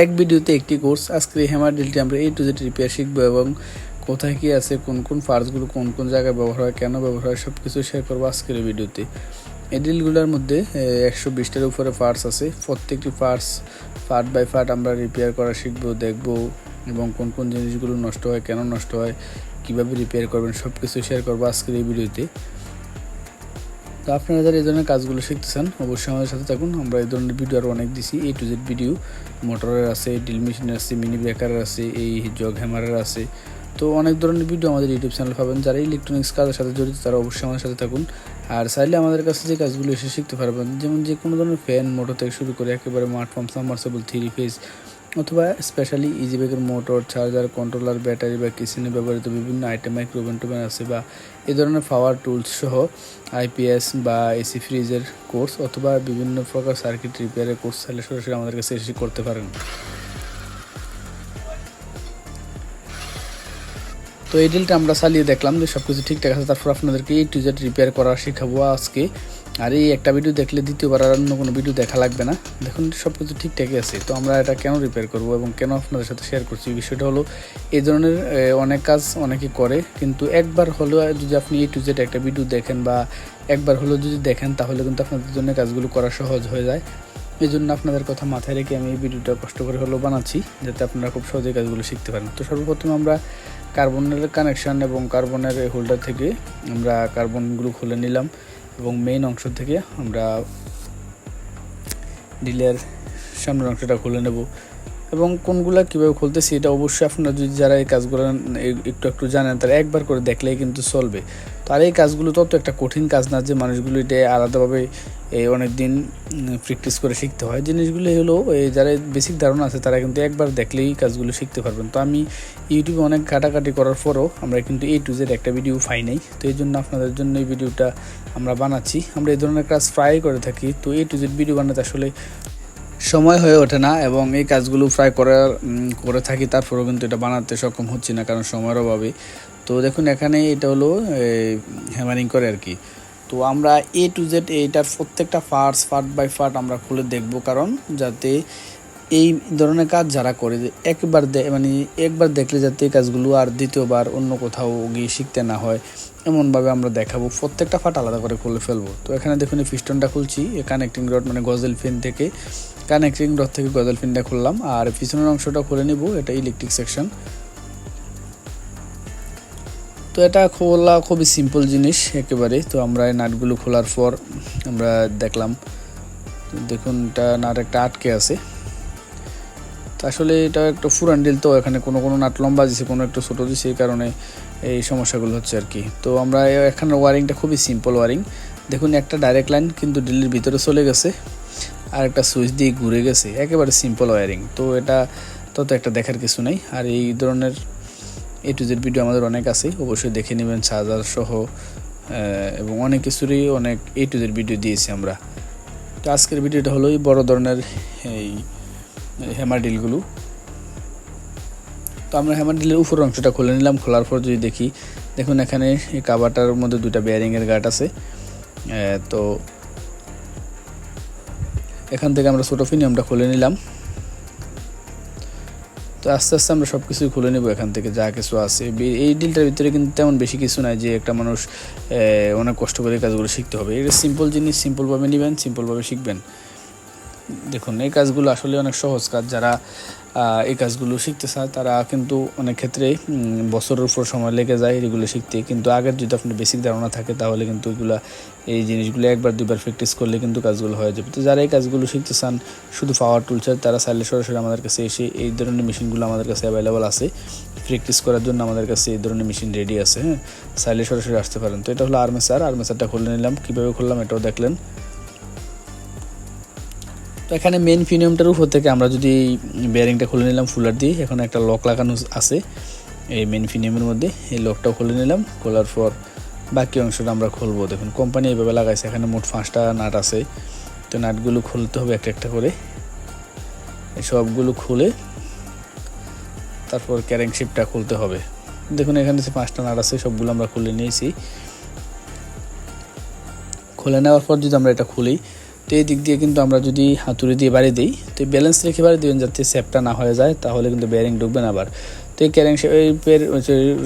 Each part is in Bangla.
এক ভিডিওতে একটি কোর্স আজকের এই হ্যামার ডিলটি আমরা এই টু জেড রিপেয়ার শিখব এবং কোথায় কি আছে, কোন কোন পার্টসগুলো কোন কোন জায়গায় ব্যবহার হয়, কেন ব্যবহার হয় সব কিছু শেয়ার করব আজকের এই ভিডিওতে। এই ডিলগুলোর মধ্যে একশো বিশটার উপরে পার্টস আছে। প্রত্যেকটি পার্টস পার্ট বাই পার্ট আমরা রিপেয়ার করা শিখব, দেখব এবং কোন কোন জিনিসগুলো নষ্ট হয়, কেন নষ্ট হয়, কীভাবে রিপেয়ার করবেন সব কিছু শেয়ার করব আজকের এই ভিডিওতে। তো আপনারা যারা এই ধরনের কাজগুলো শিখতে চান অবশ্যই আমাদের সাথে থাকুন। আমরা এই ধরনের ভিডিও আরও অনেক দিছি। এ টু জেড ভিডিও মোটরের আছে ড্রিল মেশিনের আছে মিনি ব্রেকারের আছে, এই জগ হ্যামারের আছে। তো অনেক ধরনের ভিডিও আমাদের ইউটিউব চ্যানেল পাবেন। যারা ইলেকট্রনিক্স কাজের সাথে জড়িত, তারা অবশ্যই আমাদের সাথে থাকুন। আর চাইলে আমাদের কাছে যে কাজগুলো এসে শিখতে পারবেন, যেমন যে কোনো ধরনের ফ্যান মোটর থেকে শুরু করে একেবারে মাঠ পাম্প থ্রি ফেজ অথবা স্পেশালি ইজি ব্যাগের মোটর চার্জার কন্ট্রোলার ব্যাটারি বা কিচেনে ব্যবহৃত বিভিন্ন আইটেম মাইক্রোভেন টোভেন আছে বা এ ধরনের পাওয়ার টুলস সহ আইপিএস বা এসি ফ্রিজের কোর্স অথবা বিভিন্ন প্রকার সার্কিট রিপেয়ারের কোর্স চাইলে সরাসরি আমাদের কাছে এসে করতে পারেন। তো এই ডিলটা আমরা চালিয়ে দেখলাম যে সব কিছু ঠিকঠাক আছে, তারপর আপনাদেরকে এই টু জেড রিপেয়ার করা শেখাবো আজকে। আর এই একটা ভিডিও দেখলে দ্বিতীয়বার আর অন্য কোনো ভিডিও দেখা লাগবে না। দেখুন সব কিছু ঠিকঠাকই আছে। তো আমরা এটা কেন রিপেয়ার করব এবং কেন আপনাদের সাথে শেয়ার করছি? বিষয়টা হলো এই ধরনের অনেক কাজ অনেকে করে, কিন্তু একবার হলেও যদি আপনি এই টু জেড একটা ভিডিও দেখেন বা একবার হলেও যদি দেখেন, তাহলে কিন্তু আপনাদের জন্য কাজগুলো করা সহজ হয়ে যায়। এই জন্য আপনাদের কথা মাথায় রেখে আমি এই ভিডিওটা কষ্ট করে হলেও বানাচ্ছি, যাতে আপনারা খুব সহজে কাজগুলো শিখতে পারেন। তো সর্বপ্রথম আমরা কার্বনের কানেকশান এবং কার্বনের হোল্ডার থেকে আমরা কার্বনগুলো খুলে নিলাম। এবং মেইন অংশ থেকে আমরা ডিলের সামনের অংশটা খুলে নেব। এবং কোনগুলা কীভাবে খুলতেছি এটা অবশ্যই আপনারা যদি যারা এই কাজগুলো একটু একটু জানেন, তারা একবার করে দেখলেই কিন্তু চলবে। তো আর এই কাজগুলো তত একটা কঠিন কাজ না যে মানুষগুলো এটা আলাদাভাবে এই অনেক দিন প্র্যাকটিস করে শিখতে হয়। জিনিসগুলো হলো এই যারা বেসিক ধারণা আছে, তারা কিন্তু একবার দেখলেই কাজগুলো শিখতে পারবেন। তো আমি ইউটিউবে অনেক কাটাকাটি করার পরও আমরা কিন্তু এই টু জেড একটা ভিডিও পাই নাই। তো এই জন্য আপনাদের জন্য এই ভিডিওটা আমরা বানাচ্ছি। আমরা এই ধরনের কাজ প্রায় করে থাকি। তো এই টু জেড ভিডিও বানাতে আসলে সময় হয়ে ওঠে না এবং এই কাজগুলো প্রায় করার করে থাকি, তারপরেও কিন্তু এটা বানাতে সক্ষম হচ্ছি না কারণ সময়ের অভাবে। তো দেখুন এখানে এটা হলো হ্যামারিং করে আর কি। তো আমরা এ টু জেড এইটার প্রত্যেকটা পার্টস পার্ট বাই পার্ট আমরা খুলে দেখব, কারণ যাতে এই ধরনের কাজ যারা করে একবার মানে একবার দেখলে যাতে এই কাজগুলো আর দ্বিতীয়বার অন্য কোথাও গিয়ে শিখতে না হয়, এমনভাবে আমরা দেখাবো। প্রত্যেকটা ফাট আলাদা করে খুলে ফেলব। তো এখানে দেখুন, এই পিস্টনটা খুলছি কানেক্টিং রড মানে গজল ফিন থেকে কানেক্টিং রড থেকে গজল ফিনটা খুললাম, আর পিছনের অংশটা খুলে নিব, এটা ইলেকট্রিক সেকশন তো এটা খোলা খুবই সিম্পল জিনিস একেবারে। তো আমরা এই নাটগুলো খোলার পর আমরা দেখলাম। দেখুন, এটা নাট একটা আটকে আছে। আসলে এটা একটা ফুরান ডিল তো, এখানে কোনো কোনো নাট লম্বা দিছে, কোনো একটু ছোটো দিছে, এই কারণে এই সমস্যাগুলো হচ্ছে আর কি। তো আমরা এখানে ওয়ারিংটা খুবই সিম্পল ওয়ারিং। দেখুন, একটা ডাইরেক্ট লাইন কিন্তু ডিলের ভিতরে চলে গেছে, আর একটা সুইচ দিয়ে ঘুরে গেছে। একেবারে সিম্পল ওয়ারিং। তো এটা তত একটা দেখার কিছু নেই। আর এই ধরনের এ টু জেড ভিডিও আমাদের অনেক আছে, অবশ্যই দেখে নেবেন চার্জার সহ এবং অনেক কিছুরই অনেক এ টু জেড ভিডিও দিয়েছি আমরা। তো আজকের ভিডিওটা হলো বড় ধরনের এই হ্যামার ডিলগুলো তো আমরা হ্যামার ডিলের উপর অংশটা খুলে নিলাম, খোলার পর যদি দেখি, দেখুন এখানে এই কাবারটার মধ্যে দুটা বেয়ারিংয়ের গার্ড আছে। তো এখান থেকে আমরা ছোটো ফিনিয়ামটা খুলে নিলাম। তো আস্তে আস্তে আমরা সব কিছুই খুলে নেব এখান থেকে, যা কিছু আছে। এই ডিলটার ভিতরে কিন্তু তেমন বেশি কিছু নাই যে একটা মানুষ অনেক কষ্ট করে কাজগুলো শিখতে হবে। এটা সিম্পল জিনিস সিম্পলভাবে নেবেন সিম্পলভাবে শিখবেন। দেখুন, এই কাজগুলো আসলে অনেক সহজ কাজ। যারা এই কাজগুলো শিখতে চায় তারা কিন্তু অনেক ক্ষেত্রে বছরের উপর সময় লেগে যায় এগুলো শিখতে। কিন্তু আগের যদি আপনার বেসিক ধারণা থাকে, তাহলে কিন্তু এগুলো, এই জিনিসগুলো একবার, দুইবার প্র্যাকটিস করলে কিন্তু কাজগুলো হয়ে যাবে। তো যারা এই কাজগুলো শিখতে চান, শুধু পাওয়ার টুলসের তারা চাইলে সরাসরি আমাদের কাছে এসে এই ধরনের মেশিনগুলো আমাদের কাছে অ্যাভেলেবল আছে। প্র্যাকটিস করার জন্য আমাদের কাছে এই ধরনের মেশিন রেডি আছে হ্যাঁ? চাইলে সরাসরি আসতে পারেন। তো এটা হলো আর্মেসার আর্মেসারটা খুলে নিলাম। কীভাবে খুললাম এটাও দেখলেন। তো এখানে মেন ফিনিয়ামটার উপর থেকে আমরা যদি বেয়ারিংটা খুলে নিলাম ফুলার দিয়ে, এখন একটা লক লাগানো আছে এই মেন ফিনিয়ামের মধ্যে। এই লকটাও খুলে নিলাম, খোলার পর বাকি অংশটা আমরা খুলবো। দেখুন কোম্পানি এইভাবে লাগাইছে, এখানে মোট পাঁচটা নাট আছে। তো নাটগুলো খুলতে হবে একটা একটা করে। এই সবগুলো খুলে তারপর ক্যারিং শিপটা খুলতে হবে। দেখুন, এখানে যে পাঁচটা নাট আছে, সবগুলো আমরা খুলে নিয়েছি। খুলে নেওয়ার পর যদি আমরা এটা খুলি তো এই দিক দিয়ে কিন্তু আমরা যদি হাতুড়ি দিয়ে বাড়ি দিই, তো ব্যালেন্স রেখে বাড়ি দেবেন যাতে স্যাপটা না হয়ে যায়, তাহলে কিন্তু ব্যারিং ঢুকবে না আবার। তো এই ক্যারিং শেপের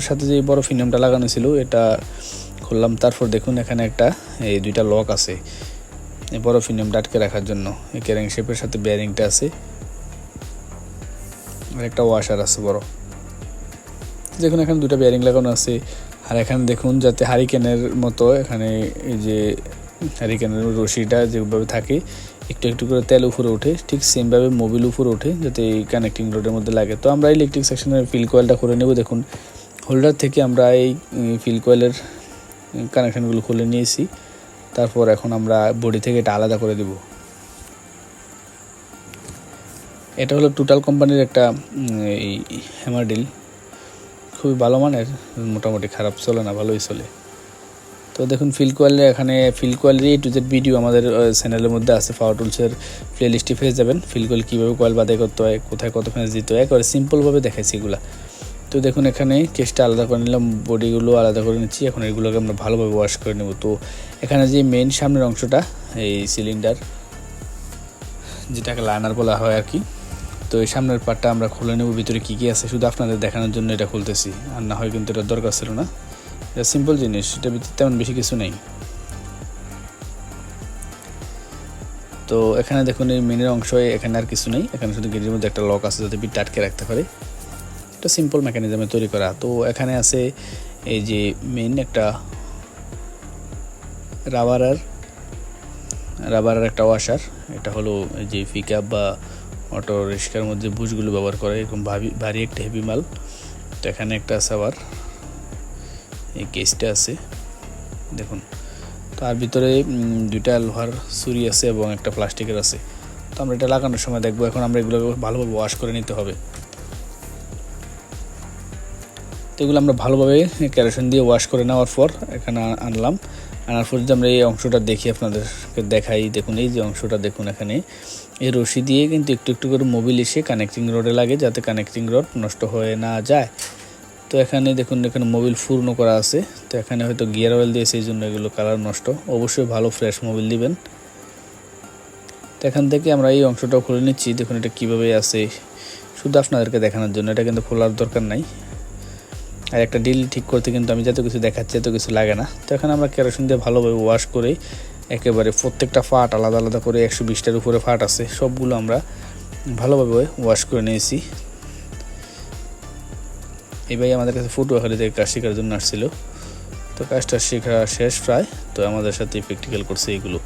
সাথে যে বড় ফিনামটা লাগানো ছিল, এটা খুললাম। তারপর দেখুন এখানে একটা, এই দুইটা লক আছে, এই বড় ফিনামটা আটকে রাখার জন্য। এই ক্যারিং শেপের সাথে ব্যারিংটা আছে। আর একটা ওয়াশার আছে বড়। দেখুন এখানে দুটা ব্যারিং লাগানো আছে। আর এখানে দেখুন যাতে হারিকেনের মতো এখানে এই যে হারিকেনের রশিটা যেভাবে থাকে, একটু একটু করে তেল উপরে ওঠে, ঠিক সেমভাবে মোবিল উপরে ওঠে, যাতে এই কানেক্টিং রোডের মধ্যে লাগে। তো আমরা ইলেকট্রিক সেকশনের ফিল কয়েলটা করে নেব, দেখুন। হোল্ডার থেকে আমরা এই ফিল কয়েলের কানেকশানগুলো খুলে নিয়েছি। তারপর এখন আমরা বডি থেকে এটা আলাদা করে দেব। এটা হলো টোটাল কোম্পানির একটা এই হ্যামার ডিল খুবই ভালো মানের, মোটামুটি খারাপ চলে না, ভালোই চলে। তো দেখুন ফিল কোয়ালের এখানে ফিল কোয়ালের এ টু জেড ভিডিও আমাদের চ্যানেলের মধ্যে আছে। পাওয়ার টুলসের প্লে লিস্টে পেয়ে যাবেন। ফিল কোয়াল কীভাবে কোয়াল বাদে করতে হয়, কোথায় কত ফ্যান্স দিতে হয়, একবারে সিম্পলভাবে দেখাইছি এগুলা। তো দেখুন, এখানে কেসটা আলাদা করে নিলাম বডিগুলো আলাদা করে নিচ্ছি। এখন এগুলোকে আমরা ভালোভাবে ওয়াশ করে নেব। তো এখানে যে মেন সামনের অংশটা, এই সিলিন্ডার যেটাকে লাইনার বলা হয় আর কি, তো এই সামনের পার্টটা আমরা খুলে নেব। ভিতরে কী কী আছে? শুধু আপনাদের দেখানোর জন্য এটা খুলতেছি। আর না হয় কিন্তু এটা দরকার ছিল না। সিম্পল জিনিস এটা তেমন বেশি কিছু নেই। তো এখানে দেখুন, এই মেনের অংশ এখানে আর কিছু নেই। এখানে শুধু গেটের মধ্যে একটা লক আছে যাতে বিট আটকে রাখতে পারে। এটা সিম্পল মেকানিজমে তৈরি করা। তো এখানে আছে এই যে মেন একটা রাবারার রাবারের একটা ওয়াশার এটা হলো যে পিক আপ বা অটো রিক্সার মধ্যে বুশগুলো ব্যবহার করে, এরকম ভারী একটা হেভি মাল। তো এখানে একটা আছে আবার। কেসটা আছে। দেখুন তার ভিতরে দুইটা লোহার ছুরি আছে এবং একটা প্লাস্টিকের আছে। তো আমরা এটা লাগানোর সময় দেখব, এখন আমরা এগুলোকে ভালোভাবে ওয়াশ করে নিতে হবে। তো এগুলো আমরা ভালোভাবে ক্যারোসিন দিয়ে ওয়াশ করে নেওয়ার পর এখানে আনলাম। আনার পর যদি আমরা এই অংশটা দেখি, আপনাদেরকে দেখাই। দেখুন, এই যে অংশটা দেখুন এখানে। এই রশি দিয়ে কিন্তু একটু একটু করে মোবিল এসে কানেক্টিং রোডে লাগে, যাতে কানেক্টিং রড নষ্ট হয়ে না যায়। এখানে দেখুন, এখানে মোবিল পূর্ণ করা আছে। তো এখানে হয়তো গিয়ার অয়েল দিয়ে সেই জন্য এগুলো কালার নষ্ট। অবশ্যই ভালো ফ্রেশ মোবিল দিবেন। তো এখান থেকে আমরা এই অংশটাও খুলে নিচ্ছি। দেখুন এটা কীভাবে আছে। শুধু আপনাদেরকে দেখানোর জন্য, এটা কিন্তু খোলার দরকার নাই। আর একটা ডিল ঠিক করতে কিন্তু আমি যত কিছু দেখাচ্ছি এত কিছু লাগে না। তো এখানে আমরা কেরোসিন দিয়ে ভালোভাবে ওয়াশ করে, একেবারে প্রত্যেকটা ফাট আলাদা আলাদা করে একশো বিশটার উপরে ফাট আছে, সবগুলো আমরা ভালোভাবে ওয়াশ করে নিয়েছি। এই ভাই আমাদের কাছে ফুটুয়াখালী থেকে কাজ শেখার জন্য আসছিল। তো কাজটা শেখা শেষ প্রায়। তো আমাদের সাথে প্র্যাকটিক্যাল করছে এগুলো।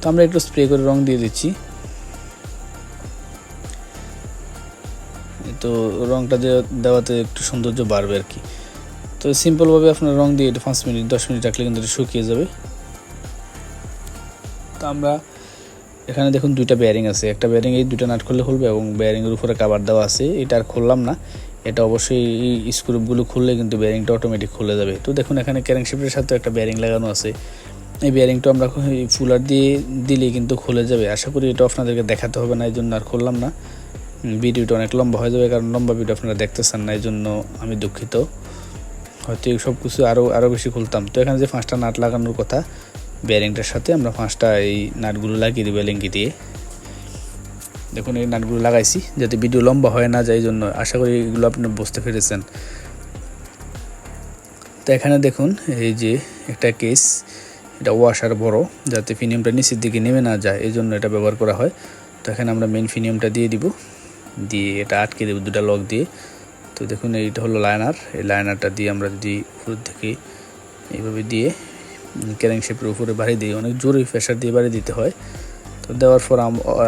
তো আমরা একটু স্প্রে করে রং দিয়ে দিচ্ছি। তো রংটা দেওয়াতে একটু সৌন্দর্য বাড়বে আর কি। তো সিম্পলভাবে আপনার রং দিয়ে এটা পাঁচ মিনিট, দশ মিনিট রাখলে কিন্তু এটা শুকিয়ে যাবে। তো আমরা এখানে দেখুন দুইটা বেয়ারিং আছে। একটা বেয়ারিং এই দুইটা নাট খুললে খুলবে এবং বেয়ারিংয়ের উপরে কাবার দেওয়া আছে। এটা আর খুললাম না। এটা অবশ্যই এই স্ক্রুপগুলো খুললে কিন্তু বেয়ারিংটা অটোমেটিক খুলে যাবে। তো দেখুন, এখানে ক্যারিং শিপের সাথে একটা ব্যারিং লাগানো আছে। এই ব্যারিংটা আমরা ফুলার দিয়ে দিলেই কিন্তু খুলে যাবে। আশা করি এটা আপনাদেরকে দেখাতে হবে না এই জন্য আর খুললাম না। ভিডিওটা অনেক লম্বা হয়ে যাবে, কারণ লম্বা ভিডিও আপনারা দেখতেছেন না এই জন্য আমি দুঃখিত। হয়তো এই সব কিছু আরও আরও বেশি খুলতাম। তো এখানে যে পাঁচটা নাট লাগানোর কথা বেয়ারিংটার সাথে আমরা পাঁচটা এই নাটগুলো লাগিয়ে দিই বেলেঙ্কি দিয়ে। দেখুন এই নাটগুলো লাগাইছি, যাতে ভিডিও লম্বা হয় না যায় জন্য আশা করি এগুলো আপনি বুঝতে পেরেছেন। তো এখানে দেখুন, এই যে একটা কেস এটা ওয়াশার বড়, যাতে ফিনিয়ামটা নিচের দিকে নেমে না যায় এই জন্য এটা ব্যবহার করা হয়। তো এখানে আমরা মেন ফিনিয়ামটা দিয়ে দিব, দিয়ে এটা আটকে দেবো দুটা লক দিয়ে। তো দেখুন, এইটা হলো লাইনার এই লাইনারটা দিয়ে আমরা যদি উপর থেকে এইভাবে দিয়ে ক্যারিং শেপের উপরে বাড়ি দিই, অনেক জোরে প্রেশার দিয়ে বাড়ি দিতে হয়। তো দেওয়ার পর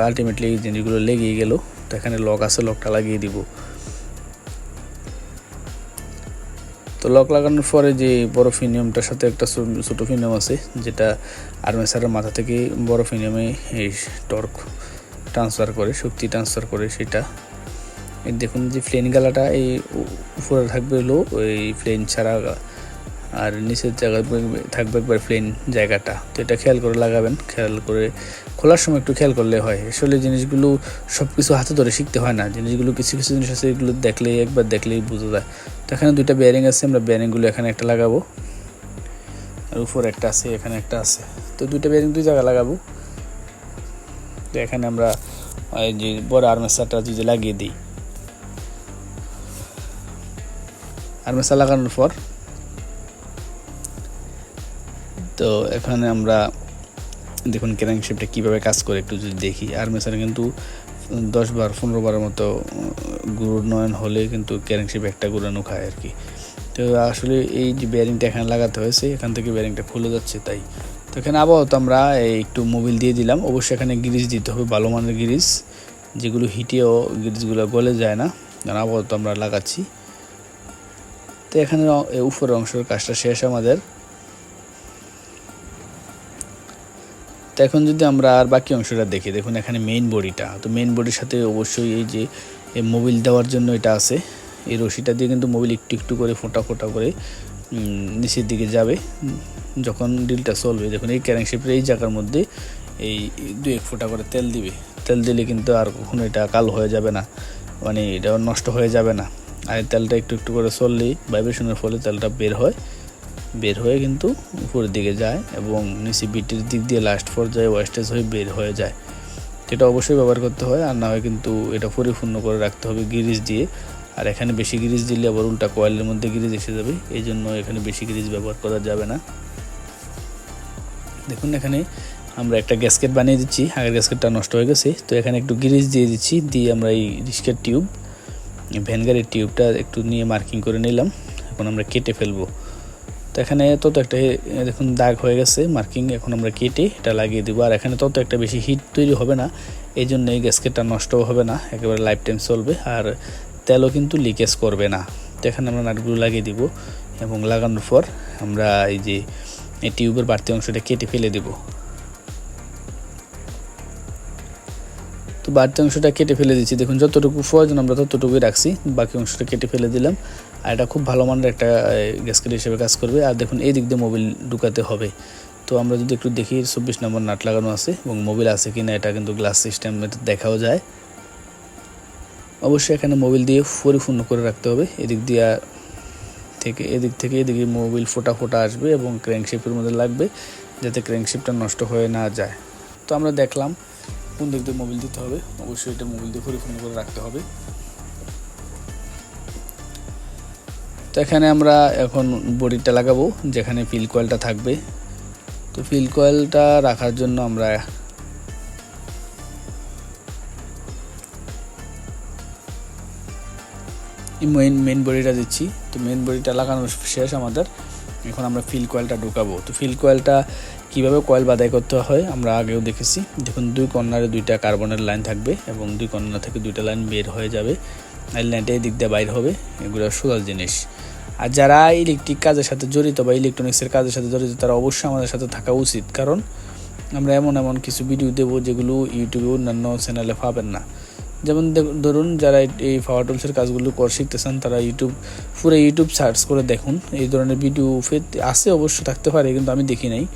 আলটিমেটলি এই জিনিসগুলো লেগেই গেল। তো এখানে লক আছে লকটা লাগিয়ে দিব। তো লক লাগানোর পরে যে বড় ফিনিয়ামটার সাথে একটা ছোটো ফিনিয়াম আছে, যেটা আর্মেসারের মাথা থেকে বড় ফিনিয়ামে এই টর্ক ট্রান্সফার করে, শক্তি ট্রান্সফার করে সেটা। দেখুন যে প্লেন গালাটা এই উপরে থাকবে হলো এই প্লেন ছাড়া আর নিচের জায়গা থাকবে একবার প্লেন জায়গাটা। তো এটা খেয়াল করে লাগাবেন, খেয়াল করে খোলার সময় একটু খেয়াল করলে হয়। আসলে জিনিসগুলো সব কিছু হাতে ধরে শিখতে হয় না। জিনিসগুলো কিছু কিছু জিনিস আছে, এগুলো দেখলেই একবার দেখলেই বোঝা যায়। তো এখানে দুইটা বেয়ারিং আছে, আমরা বেয়ারিংগুলো এখানে একটা লাগাবো। আর উপর একটা আছে, এখানে একটা আছে। তো দুইটা বেয়ারিং দুই জায়গায় লাগাবো। তো এখানে আমরা যে বড় আর্মেসারটা যদি লাগিয়ে দিই। আর্মেসার লাগানোর পর, তো এখানে আমরা দেখুন ক্যারাং শেপটা কীভাবে কাজ করে একটু যদি দেখি। আর্মেসারে কিন্তু দশ বার, পনেরো বারের মতো ঘূর্ণয়ন হলে কিন্তু ক্যারিং শেপ একটা ঘুরানো খায় আর কি। তো আসলে এই যে ব্যারিংটা এখানে লাগাতে হয়েছে, এখান থেকে ব্যারিংটা খুলে যাচ্ছে তাই। তো এখানে আপাতত আমরা একটু মোবিল দিয়ে দিলাম। অবশ্যই এখানে গিরিজ দিতে হবে ভালো মানের গিরিজ যেগুলো হিটেও গিরিজগুলো গলে যায় না, কারণ আপাতত আমরা লাগাচ্ছি। তো এখানে উপরের অংশের কাজটা শেষ আমাদের। তো এখন যদি আমরা আর বাকি অংশটা দেখি, দেখুন এখানে মেইন বডিটা। তো মেইন বডির সাথে অবশ্যই এই যে মোবিল দেওয়ার জন্য এটা আছে। এই রশিটা দিয়ে কিন্তু মোবিল একটু একটু করে ফোটা ফোটা করে নিচের দিকে যাবে। যখন ডিলটা চলবে, দেখুন এই ক্যারিং শেপের এই জায়গার মধ্যে এই দু এক ফোঁটা করে তেল দিবে। তেল দিলে কিন্তু আর কখনো এটা কালো হয়ে যাবে না। মানে এটা নষ্ট হয়ে যাবে না। আর তেলটা একটু একটু করে চললেই ভাইব্রেশনের ফলে তেলটা বের হয়। বের হয়ে কিন্তু উপরের দিকে যায় এবং নিচে বিটির দিক দিয়ে লাস্ট পর্যায়ে ওয়েস্টেজ হয়ে বের হয়ে যায়। এটা অবশ্যই ব্যবহার করতে হয়, আর না হয় কিন্তু এটা পরিপূর্ণ করে রাখতে হবে গিরিজ দিয়ে। আর এখানে বেশি গিরিজ দিলে আবার উল্টা কয়েলের মধ্যে গিরিজ এসে যাবে, এই জন্য এখানে বেশি গিরিজ ব্যবহার করা যাবে না। দেখুন, এখানে আমরা একটা গ্যাসকেট বানিয়ে দিচ্ছি, আগের গ্যাসকেটটা নষ্ট হয়ে গেছে। তো এখানে একটু গিরিজ দিয়ে দিচ্ছি, দিয়ে আমরা এই রিস্কের টিউব ভ্যানগারের টিউবটা একটু নিয়ে মার্কিং করে নিলাম। এখন আমরা কেটে ফেলব। তো এখানে তত একটা দেখুন, দাগ হয়ে গেছে মার্কিং এখন আমরা কেটে এটা লাগিয়ে দিব। আর এখানে তত একটা বেশি হিট তৈরি হবে না এই জন্য এই গ্যাসকেটটা নষ্টও হবে না, একেবারে লাইফ টাইম চলবে। আর তেলও কিন্তু লিকেজ করবে না। তো এখানে আমরা নাটগুলো লাগিয়ে দিব এবং লাগানোর পর আমরা এই যে এই টিউবের বাড়তি অংশটা কেটে ফেলে দিব। তো বাড়তি অংশটা কেটে ফেলে দিচ্ছি। দেখুন, যতটুকু প্রয়োজন আমরা ততটুকুই রাখছি, বাকি অংশটা কেটে ফেলে দিলাম। আর এটা খুব ভালো মানের একটা গ্যাসকেট হিসেবে কাজ করবে। আর দেখুন, এই দিক দিয়ে মোবিল ঢুকাতে হবে। তো আমরা যদি একটু দেখি, চব্বিশ নম্বর নাট লাগানো আছে এবং মোবিল আছে কিনা, এটা কিন্তু গ্লাস সিস্টেম দেখাও যায়। অবশ্যই এখানে মোবিল দিয়ে পরিপূর্ণ করে রাখতে হবে। এদিক দিয়ে থেকে, এদিক থেকে এদিকে মোবিল ফোটা ফোটা আসবে এবং ক্র্যাঙ্কশেপের মধ্যে লাগবে, যাতে ক্র্যাঙ্কশেপটা নষ্ট হয়ে না যায়। তো আমরা দেখলাম কোন দিক দিয়ে মোবিল দিতে হবে। অবশ্যই এটা মোবিল দিয়ে পরিপূর্ণ করে রাখতে হবে। তো এখানে আমরা এখন বডিটা লাগাবো, যেখানে ফিল কয়েলটা থাকবে। তো ফিল কয়েলটা রাখার জন্য আমরা মেইন মেইন বডিটা দিচ্ছি। তো মেন বডিটা লাগানো শেষ আমাদের। এখন আমরা ফিল কয়েলটা ঢুকাবো। তো ফিল কয়েলটা কীভাবে কয়েল বাদাই করতে হয় আমরা আগেও দেখেছি। দেখুন, দুই কর্নারে দুইটা কার্বনের লাইন থাকবে এবং দুই কর্নার থেকে দুইটা লাইন বের হয়ে যাবে। আর লাইনটা এই দিক দিয়ে বাইর হবে। এগুলো সোজা জিনিস। আর যারা ইলেকট্রিক কাজের সাথে জড়িত বা ইলেকট্রনিক্সের কাজের সাথে জড়িত, তারা অবশ্যই আমাদের সাথে থাকা উচিত। কারণ আমরা এমন এমন কিছু ভিডিও দেবো যেগুলো ইউটিউবে অন্যান্য চ্যানেলে পাবেন না। যেমন ধরুন যারা এই- পাওয়ার টুলসের কাজগুলো করে শিখতেছেন, তারা ইউটিউব পুরো ইউটিউব সার্চ করে দেখুন। এই ধরনের ভিডিও ফের আছে অবশ্য, থাকতে পারে, কিন্তু আমি দেখি নাই।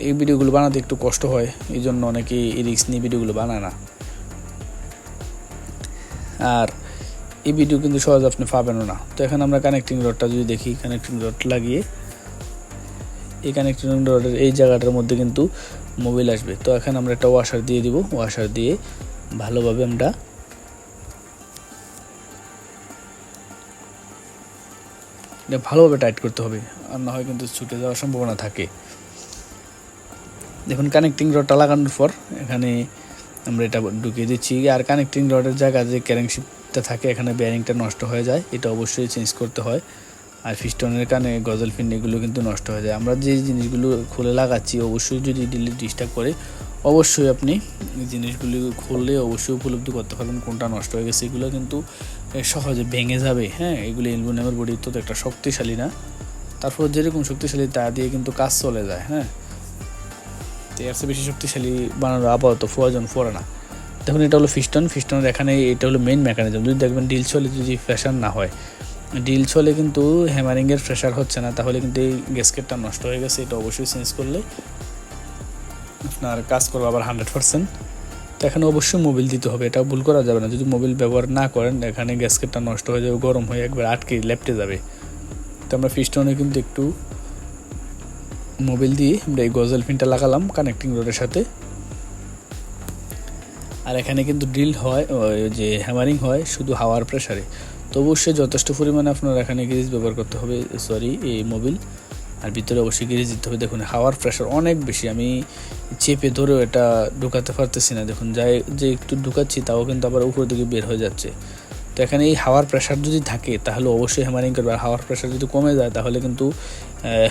এই ভিডিওগুলো বানাতে একটু কষ্ট হয় এই জন্য অনেকে এই রিক্স নিয়ে ভিডিওগুলো বানায় না। আর এই ভিডিও কিন্তু সহজ আপনি পাবেনও না। তো এখানে আমরা কানেক্টিং রডটা যদি দেখি কানেক্টিং রড লাগিয়ে, এই কানেক্টিং রডের এই জায়গাটার মধ্যে কিন্তু মোবাইল আসবে। তো এখানে আমরা একটা ওয়াশার দিয়ে দিব। ওয়াশার দিয়ে ভালোভাবে আমরা ভালোভাবে টাইট করতে হবে, আর না হয় কিন্তু ছুটে যাওয়ার সম্ভাবনা থাকে। দেখুন কানেক্টিং রডটা লাগানোর পর এখানে আমরা এটা ঢুকিয়ে দিচ্ছি। আর কানেক্টিং রডের জায়গা যে ক্যারেংশিপটা থাকে, এখানে বেয়ারিংটা নষ্ট হয়ে যায়। এটা অবশ্যই চেঞ্জ করতে হয়। আর ফিস্টনের কানে গজল ফিন এগুলো কিন্তু নষ্ট হয়ে যায়। আমরা যে জিনিসগুলো খুলে লাগাচ্ছি, অবশ্যই যদি ডিলিট ডিস্টার্ব করে, অবশ্যই আপনি জিনিসগুলি খুললে অবশ্যই উপলব্ধি করতে পারবেন কোনটা নষ্ট হয়ে গেছে। এগুলো কিন্তু সহজে ভেঙে যাবে। হ্যাঁ এগুলো অ্যালুমিনিয়ামের বডি তো একটা শক্তিশালী না। তারপর যেরকম শক্তিশালী, তা দিয়ে কিন্তু কাজ চলে যায়। হ্যাঁ তো এর চেয়ে বেশি শক্তিশালী বানানোর আপাতত প্রয়োজন পড়ে না। দেখুন, এটা হলো ফিস্টন। ফিস্টনের এখানে এটা হলো মেন মেকানিজম যদি দেখবেন ডিল চলে, যদি প্রেশার না হয় ডিল চলে কিন্তু হ্যামারিংয়ের প্রেশার হচ্ছে না, তাহলে কিন্তু এই গ্যাসকেটটা নষ্ট হয়ে গেছে। এটা অবশ্যই চেঞ্জ করলে আপনার কাজ করব আবার হান্ড্রেড পার্সেন্ট তো এখানে অবশ্যই মোবিল দিতে হবে এটা ভুল করা যাবে না। যদি মোবিল ব্যবহার না করেন, এখানে গ্যাসকেটটা নষ্ট হয়ে যাবে, গরম হয়ে একবার আটকে লেপটে যাবে। তো আমরা ফিস্টনে কিন্তু একটু মোবিল দিয়ে আমরা এই গজল পিনটা লাগালাম কানেক্টিং রোডের সাথে। আর এখানে কিন্তু ড্রিল হয়, ওই যে হ্যামারিং হয়, শুধু হাওয়ার প্রেসারে তো অবশ্যই যথেষ্ট পরিমাণে আপনার এখানে গ্রিজ ব্যবহার করতে হবে সরি এই মোবিল আর ভিতরে অবশ্যই গ্রিজ দিতে হবে। দেখুন, হাওয়ার প্রেশার অনেক বেশি। আমি চেপে ধরেও এটা ঢুকাতে পারতেছি না। দেখুন, যাই, যে একটু ঢুকাচ্ছি, তাও কিন্তু আবার উপর দিকে বের হয়ে যাচ্ছে। তো এখানে এই হাওয়ার প্রেশার যদি থাকে, তাহলে অবশ্যই হ্যামারিং করবে। আর হাওয়ার প্রেশার যদি কমে যায়, তাহলে কিন্তু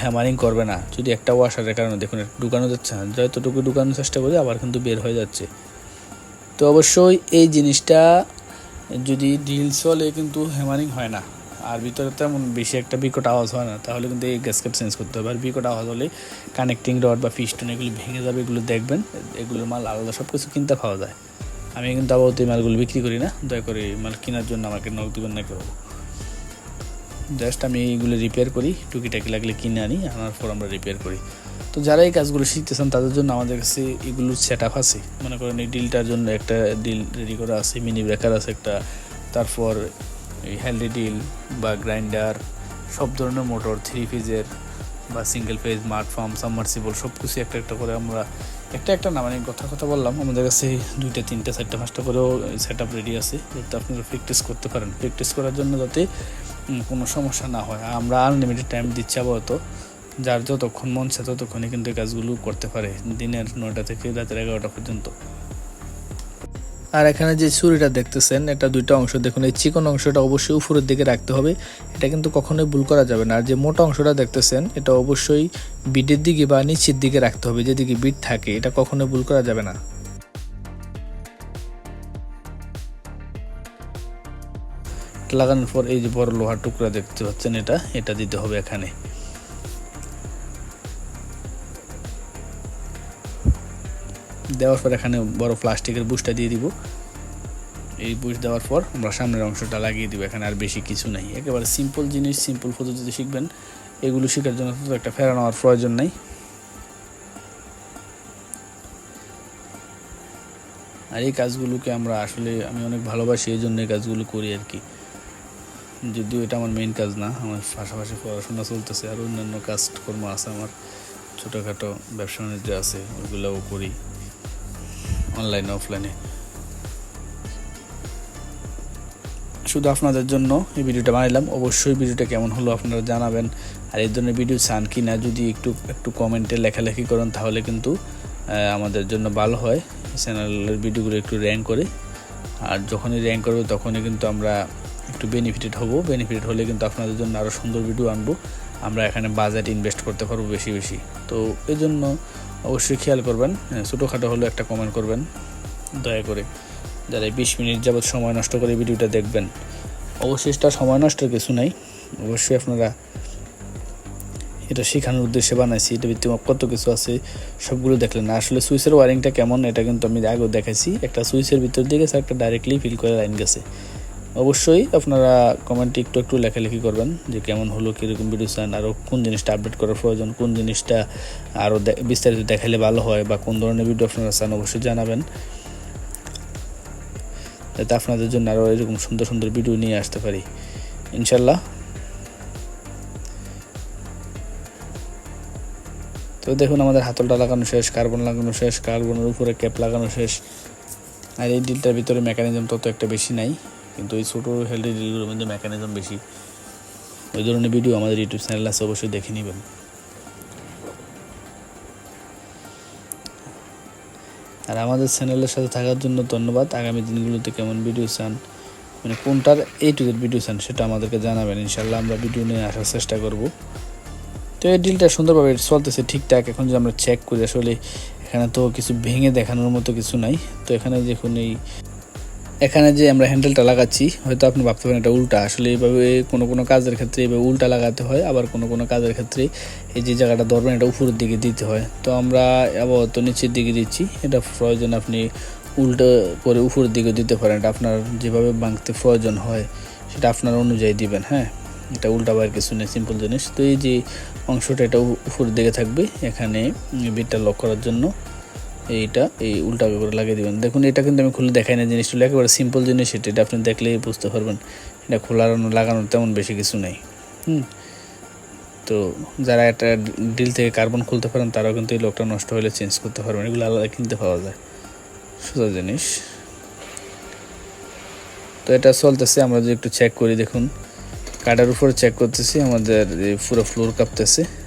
হ্যামারিং করবে না। যদি একটা ওয়াশারের কারণে, দেখুন, ঢুকানো যাচ্ছে না। যতটুকু ঢুকানোর চেষ্টা করি, আবার কিন্তু বের হয়ে যাচ্ছে। তো অবশ্যই এই জিনিসটা যদি ডিল চলে কিন্তু হ্যামারিং হয় না। আর ভিতরে তেমন বেশি একটা বিকট আওয়াজ হয় না। তাহলে কিন্তু এই গ্যাসকেট চেঞ্জ করতে হবে। আর বিকট আওয়াজ হলে কানেক্টিং রড বা ফিস্টন এগুলো ভেঙে যাবে, এগুলো দেখবেন। এগুলোর মাল আলাদা সব কিছু কিনতে পাওয়া যায়। আমি কিন্তু আপাতত এই মালগুলো বিক্রি করি না। দয়া করে মাল কেনার জন্য আমাকে নখ দেবেন না কেউ। জাস্ট আমি এইগুলো রিপেয়ার করি। টুকিটাকি লাগলে কিনে আনি, আনার পর আমরা রিপেয়ার করি। তো যারা এই কাজগুলো শিখতেছেন, তাদের জন্য আমাদের কাছে এগুলোর সেট আপ আছে। মনে করেন এই ডিলটার জন্য একটা ডিল রেডি করা আছে মিনি ব্রেকার আছে একটা। তারপর এই হেলদি ডিল বা গ্রাইন্ডার সব ধরনের মোটর থ্রি ফেজের বা সিঙ্গেল ফেজ মার্ট ফার্ম সাবমার্সিবল সব কিছু একটা একটা করে আমরা একটা একটা না মানে কথা কথা বললাম, আমাদের কাছে দুইটা, তিনটা, চারটা, পাঁচটা করেও সেট আপ রেডি আছে, যাতে আপনারা প্র্যাকটিস করতে পারেন। প্র্যাকটিস করার জন্য যাতে কোনো সমস্যা না হয়। আমরা আনলিমিটেড টাইম দিচ্ছি আপাতত। যার যতক্ষণ মন চায় ততক্ষণই কিন্তু এই কাজগুলো করতে পারে দিনের নয়টা থেকে রাতের এগারোটা পর্যন্ত। আর এখানে যে ছুরিটা দেখতেছেন এটা দুইটা অংশ। দেখুন এই চিকন অংশটা অবশ্যই উপরের দিকে রাখতে হবে। এটা কিন্তু কখনোই ভুল করা যাবে না। আর যে মোটা অংশটা দেখতেছেন এটা অবশ্যই বিটের দিকে বা নিচের দিকে রাখতে হবে। যেদিকে বিট থাকে এটা কখনোই ভুল করা যাবে না। লাগানোর পর এই যে বড় লোহার টুকরা দেখতে পাচ্ছেন এটা এটা দিতে হবে এখানে। দেওয়ার পর এখানে বড় প্লাস্টিকের বুশটা দিয়ে দিব। এই বুশ দেওয়ার পর আমরা সামনের অংশটা লাগিয়ে দিব, এখানে আর বেশি কিছু নাই। একেবারে সিম্পল জিনিস সিম্পল পদ্ধতিতে শিখবেন, এগুলো শেখার জন্য তো একটা ফেরা নেওয়ার প্রয়োজন নেই। আর এই কাজগুলোকে আমরা আসলে, আমি অনেক ভালোবাসি, এই জন্য এই কাজগুলো করি আর কি। যদিও এটা আমার মেইন কাজ না, আমার পাশাপাশি পড়াশোনা চলতেছে, আর অন্যান্য কাজকর্ম আছে আমার। ছোটোখাটো ব্যবসা বাণিজ্য আছে ওইগুলোও করি। অনলাইনে অফলাইনে শুধু আপনাদের জন্য এই ভিডিওটা বানাইলাম। অবশ্যই ভিডিওটা কেমন হলো আপনারা জানাবেন। আর এই ধরনের ভিডিও চান কি না যদি একটু একটু কমেন্টে লেখালেখি করেন, তাহলে কিন্তু আমাদের জন্য ভালো হয়। চ্যানেলের ভিডিওগুলো একটু র্যাঙ্ক করে। আর যখনই র্যাঙ্ক করবে, তখনই কিন্তু আমরা একটু বেনিফিটেড হব। বেনিফিটেড হলে কিন্তু আপনাদের জন্য আরও সুন্দর ভিডিও আনব। আমরা এখানে বাজেট ইনভেস্ট করতে পারব বেশি বেশি। তো এই জন্য অবশ্যই খেয়াল করবেন ছোটোখাটো হলেও একটা কমেন্ট করবেন, দয়া করে। যারা বিশ মিনিট যাবৎ সময় নষ্ট করে ভিডিওটা দেখবেন অবশ্যই এটা সময় নষ্টের কিছু নাই। অবশ্যই আপনারা এটা শেখানোর উদ্দেশ্যে বানাইছি, এটা ভিত্তিক কত কিছু আছে, সবগুলো দেখলেন। আসলে সুইচের ওয়ারিংটা কেমন, এটা কিন্তু আমি আগেও দেখাইছি। একটা সুইচের ভিতর দিয়ে গেছে একটা ডাইরেক্টলি ফিল করে লাইন গেছে। অবশ্যই আপনারা কমেন্টে একটু একটু লেখালেখি করবেন যে কেমন হলো, কীরকম ভিডিও চান আরও কোন জিনিসটা আপডেট করার প্রয়োজন, কোন জিনিসটা আরও বিস্তারিত দেখালে ভালো হয় বা কোন ধরনের ভিডিও আপনারা চান অবশ্যই জানাবেন। যাতে আপনাদের জন্য আরও এরকম সুন্দর সুন্দর ভিডিও নিয়ে আসতে পারি। ইনশাল্লাহ। তো দেখুন, আমাদের হাতলটা লাগানো শেষ কার্বন লাগানো শেষ কার্বনের উপরে ক্যাপ লাগানো শেষ। আর এই ডিলটার ভিতরে মেকানিজম তত একটা বেশি নাই। কিন্তু এই ছোটো হেলদি ডিলগুলোর মধ্যে মেকানিজম বেশি। ওই ধরনের ভিডিও আমাদের ইউটিউব চ্যানেল আছে, অবশ্যই দেখে নেবেন। আর আমাদের চ্যানেলের সাথে থাকার জন্য ধন্যবাদ। আগামী দিনগুলোতে কেমন ভিডিও চান মানে কোনটার এই টু ভিডিও চান, সেটা আমাদেরকে জানাবেন। ইনশাল্লাহ আমরা ভিডিও নিয়ে আসার চেষ্টা করব। তো এই ডিলটা সুন্দরভাবে চলতেছে ঠিকঠাক। এখন যদি আমরা চেক করি, আসলে এখানে তো কিছু ভেঙে দেখানোর মতো কিছু নাই। তো এখানে দেখুন এই এখানে যে আমরা হ্যান্ডেলটা লাগাচ্ছি, হয়তো আপনি ভাবতে পারেন এটা উল্টা। আসলে এইভাবে কোনো কোনো কাজের ক্ষেত্রে এইভাবে উল্টা লাগাতে হয়, আবার কোনো কোনো কাজের ক্ষেত্রে এই যে জায়গাটা ধরবেন, এটা উপরের দিকে দিতে হয়। তো আমরা আপাতত নিচের দিকে দিচ্ছি, এটা প্রয়োজন আপনি উল্টো করে উপরের দিকে দিতে পারেন। এটা আপনার যেভাবে ভাঙতে প্রয়োজন হয়, সেটা আপনার অনুযায়ী দিবেন হ্যাঁ? এটা উল্টা বাইর কিছু নেই সিম্পল জিনিস। তো এই যে অংশটা এটা উপরের দিকে থাকবে, এখানে বিটটা লক করার জন্য। এইটা, এই উল্টা করে লাগিয়ে দিবেন। দেখুন, এটা কিন্তু আমি খুলে দেখাই না জিনিসটা একেবারে সিম্পল জিনিস এটা এটা আপনি দেখলেই বুঝতে পারবেন। এটা খোলার লাগানোর তেমন বেশি কিছু নেই। হুম। তো যারা একটা ডিল থেকে কার্বন খুলতে পারেন, তারাও কিন্তু এই লোকটা নষ্ট হলে চেঞ্জ করতে পারবেন। এগুলো আলাদা কিনতে পাওয়া যায়। সোজা জিনিস। তো এটা চলতেছে, আমরা যদি একটু চেক করি, দেখুন। কাটার উপরে চেক করতেছি, আমাদের পুরো ফ্লোর কাঁপতেছে।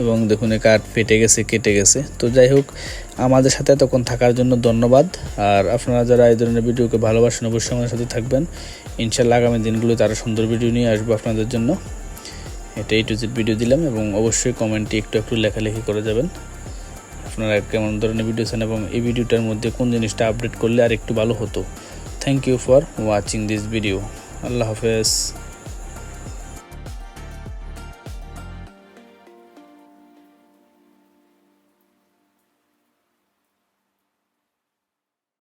এবং দেখুন এ কাঠ ফেটে গেছে, কেটে গেছে। তো যাই হোক, আমাদের সাথে এতক্ষণ থাকার জন্য ধন্যবাদ। আর আপনারা যারা এই ধরনের ভিডিওকে ভালোবাসেন, অবশ্যই আমাদের সাথে থাকবেন। ইনশাল্লাহ আগামী দিনগুলোতে আরও সুন্দর ভিডিও নিয়ে আসব আপনাদের জন্য। এটা এই টু ভিডিও দিলাম এবং অবশ্যই কমেন্টে একটু একটু লেখালেখি করে যাবেন। আপনারা কেমন ধরনের ভিডিও চান এবং এই ভিডিওটার মধ্যে কোন জিনিসটা আপডেট করলে আর একটু ভালো হতো। Thank you for watching this video আল্লাহ হাফেজ।